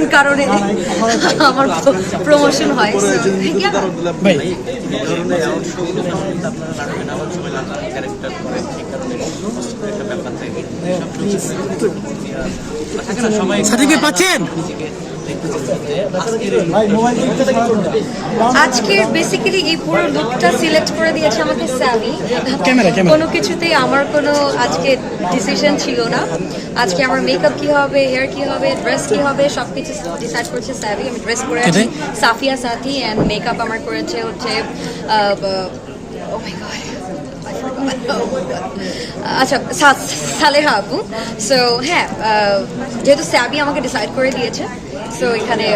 Different কারণে আমার promotion হয় সার্টিফিকেট পাচ্ছেন? আজকের বেসিক্যালি এই পুরো লুকটা সিলেক্ট করে দিয়েছে আমাকে স্যামি। কোনো কিছুতেই আমার কোনো আজকে ডিসিশন ছিল না। আজকে আমার মেকআপ কি হবে হেয়ার কি হবে ড্রেস কি হবে সব কিছু ডিসাইড করেছে স্যামি আমি ড্রেস পরে আছি সাফিয়া সাথী অ্যান্ড মেকআপ আমার করেছে হচ্ছে ও মাই গড আচ্ছা সালেহা আপু। সো হ্যাঁ যেহেতু স্যাবি আমাকে ডিসাইড করে দিয়েছে সো এখানে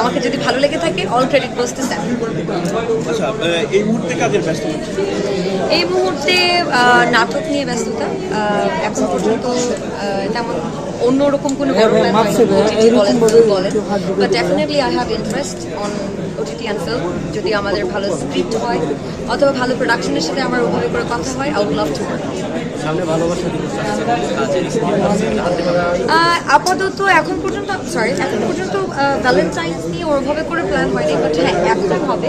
আমাকে যদি ভালো লেগে থাকে অল ক্রেডিট গোস টু আচ্ছা এই মুহূর্তে কাজের ব্যস্ত এই মুহূর্তে নাটক নিয়ে ব্যস্ততা। এখন পর্যন্ত তেমন অন্যরকম কোনো OTT বলেন বলেন। But definitely I have interest on OTT and film যদি আমাদের ভালো স্ক্রিপ্ট হয় অথবা ভালো প্রোডাকশনের সাথে আমার ওভাবে করে কথা হয় I would love to work আপাতত এখন পর্যন্ত সরি এখন পর্যন্ত ভ্যালেন্টাইন্স নিয়ে ওরভাবে করে প্ল্যান হয়নি বাট হ্যাঁ এখন হবে।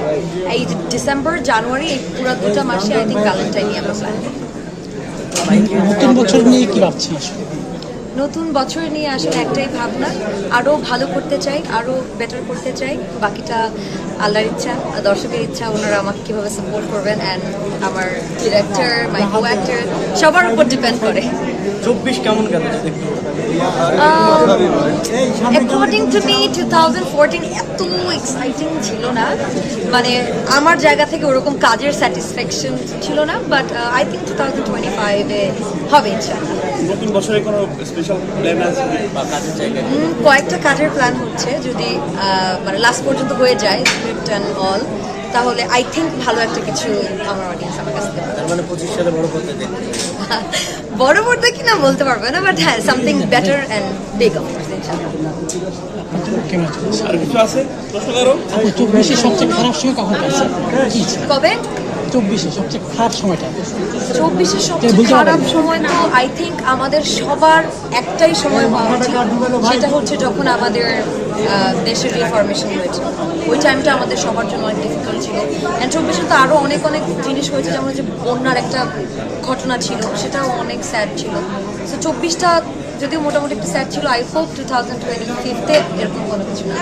এই ডিসেম্বর জানুয়ারি এই পুরো দুটা মাসে আই থিঙ্ক ভ্যালেন্টাইন নিয়ে আমরা প্ল্যান নতুন বছর নিয়ে কি ভাবছেন আসলে নতুন বছর নিয়ে আসলে একটাই ভাবনা আরও ভালো করতে চাই আরও বেটার করতে চাই। বাকিটা আল্লাহর ইচ্ছা দর্শকের ইচ্ছা ওনারা আমাকে কীভাবে সাপোর্ট করবেন অ্যান্ড আমার ডিরেক্টর মাই কো অ্যাক্টর সবার উপর ডিপেন্ড করে। চব্বিশ কেমন গেল according to me two thousand fourteen এত এক্সাইটিং ছিল না। মানে আমার জায়গা থেকে ওরকম কাজের স্যাটিসফ্যাকশন ছিল না but I think two thousand twenty ফাইভে হবে ইনশাআল্লাহ। নতুন বছরে কোনো স্পেশাল প্ল্যান আছে? বা কাজের জায়গায়? উম, কয়েকটা কাজের প্ল্যান হচ্ছে। যদি মানে লাস্ট পর্যন্ত হয়ে যায় স্ক্রিপ্ট অ্যান্ড অল তাহলে আই থিঙ্ক ভালো একটা কিছু আমার অডিয়েন্স আমার কাছে। তার মানে পঁচিশ সালে বড় দেখতে বড় বড় কি না বলতে পারবে না বাট হ্যাঁ something better and big of আর কিছু আছে? প্রশ্ন করো। আপনি চব্বিশে সবচেয়ে খারাপ সময় কখন? কবে? চব্বিশে সবচেয়ে খারাপ সময়টা? চব্বিশের কে সবচেয়ে খারাপ সময় তো আই থিঙ্ক আমাদের সবার একটাই সময় হওয়া উচিত। সেটা হচ্ছে যখন আমাদের দেশের রিফরমেশন হয়েছে। ওই টাইমটা আমাদের সবার জন্য অনেক ডিফিকাল্ট ছিল। অ্যান্ড চব্বিশে তো আরও অনেক অনেক জিনিস হয়েছে যেমন যে বন্যার একটা ঘটনা ছিল সেটাও অনেক স্যাড ছিল। সো চব্বিশটা যদিও মোটামুটি একটু স্যাড ছিল I hope two thousand twenty ফিফতে এরকম কোনো কিছু না।